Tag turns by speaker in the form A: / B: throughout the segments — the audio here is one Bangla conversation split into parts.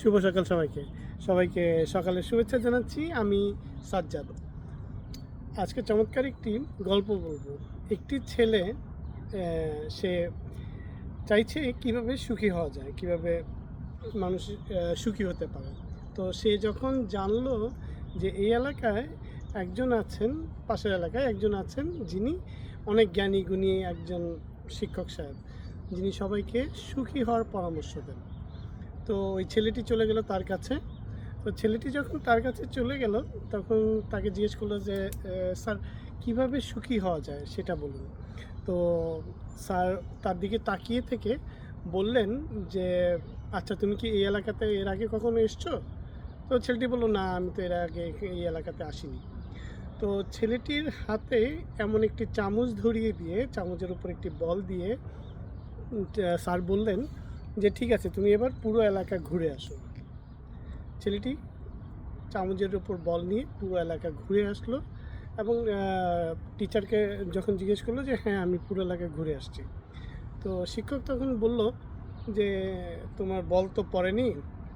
A: শুভ সকাল সবাইকে। সবাইকে সকালে শুভেচ্ছা জানাচ্ছি আমি সাজ্জাদ। আজকে চমৎকার একটি গল্প বলব। একটি ছেলে সে চাইছে কীভাবে সুখী হওয়া যায়, কীভাবে মানুষ সুখী হতে পারে। তো সে যখন জানলো যে এই এলাকায় একজন আছেন, পাশের এলাকায় একজন আছেন যিনি অনেক জ্ঞানী গুণী একজন শিক্ষক সাহেব। যিনি সবাইকে সুখী হওয়ার পরামর্শ দেন। তো ওই ছেলেটি চলে গেল তার কাছে। তো ছেলেটি যখন তার কাছে চলে গেল, তখন তাকে জিজ্ঞেস করল যে স্যার, কীভাবে সুখী হওয়া যায় সেটা বলুন। তো স্যার তার দিকে তাকিয়ে থেকে বললেন যে আচ্ছা তুমি কি এই এলাকাতে এর আগে কখনো এসছো? তো ছেলেটি বলল, না, আমি তো এর আগে এই এলাকাতে আসিনি। তো ছেলেটির হাতে এমন একটি চামচ ধরিয়ে দিয়ে, চামচের উপর একটি বল দিয়ে স্যার বললেন যে ঠিক আছে, তুমি এবার পুরো এলাকা ঘুরে আসো। ছেলেটি চামচের উপর বল নিয়ে পুরো এলাকা ঘুরে আসলো এবং টিচারকে যখন জিজ্ঞেস করল যে হ্যাঁ আমি পুরো এলাকা ঘুরে আসছি। তো শিক্ষক তখন বলল যে, তোমার বল তো পড়েনি,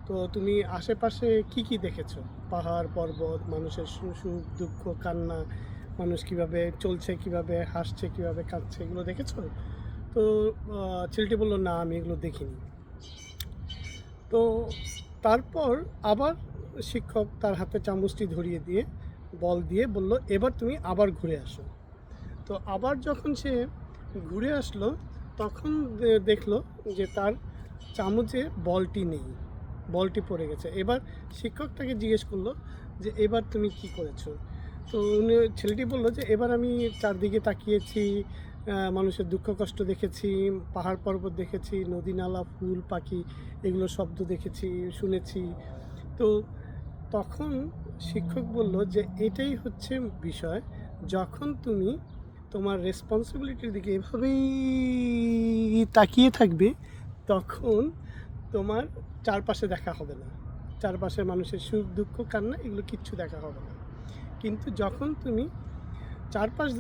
A: তো তুমি আশেপাশে কি কি দেখেছ? পাহাড়, পর্বত, মানুষের সুখ, দুঃখ, কান্না, মানুষ কীভাবে চলছে, কীভাবে হাসছে, কীভাবে কাঁদছে, এগুলো দেখেছ? তো ছেলেটি বলল, না, আমি এগুলো দেখিনি। তো তারপর আবার শিক্ষক তার হাতে চামচটি ধরিয়ে দিয়ে, বল দিয়ে বলল, এবার তুমি আবার ঘুরে আসো। তো আবার যখন সে ঘুরে আসলো, তখন দেখল যে তার চামচে বলটি নেই, বলটি পড়ে গেছে। এবার শিক্ষক তাকে জিজ্ঞেস করল যে, এবার তুমি কি করেছ? তো উনি, ছেলেটি বলল যে, এবার আমি চারদিকে তাকিয়েছি মানুষের দুঃখ কষ্ট দেখেছি, পাহাড় পর্বত দেখেছি, নদী নালা, ফুল, পাখি, এগুলো শব্দ দেখেছি, শুনেছি। তো তখন শিক্ষক বলল যে, এটাই হচ্ছে বিষয়, যখন তুমি তোমার রেসপন্সিবিলিটির দিকে এভাবেই তাকিয়ে থাকবে, তখন তোমার চারপাশে দেখা হবে না। চারপাশে মানুষের সুখ, দুঃখ, কান্না, এগুলো কিচ্ছু দেখা হবে না। কিন্তু যখন তুমি চারপাশ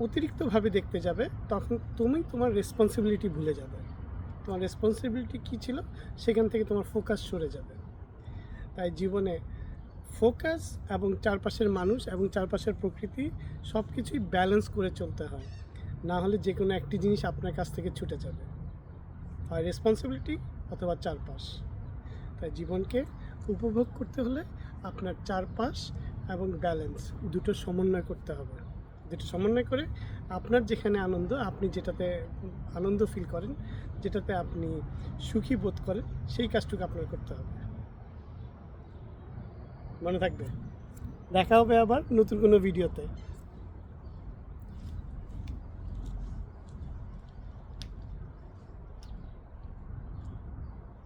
A: অতিরিক্তভাবে দেখতে যাবে, তখন তুমি তোমার রেসপন্সিবিলিটি ভুলে যাবে। তোমার রেসপন্সিবিলিটি কী ছিল? সেখান থেকে তোমার ফোকাস সরে যাবে। তাই জীবনে ফোকাস এবং চারপাশের মানুষ এবং চারপাশের প্রকৃতি সব কিছুই ব্যালেন্স করে চলতে হয়। না হলে যে কোনো একটি জিনিস আপনার কাছ থেকে ছুটে যাবে। হয় রেসপন্সিবিলিটি অথবা চারপাশ। তাই জীবনকে উপভোগ করতে হলে আপনার চারপাশ এবং ব্যালেন্স দুটো সমন্বয় করতে হবে। দুটো সমন্বয় করে আপনার যেখানে আনন্দ, আপনি যেটাতে আনন্দ ফিল করেন, যেটাতে আপনি সুখী বোধ করেন, সেই কাজটুকু আপনার করতে হবে। মনে থাকবে? দেখা হবে আবার নতুন কোনো ভিডিওতে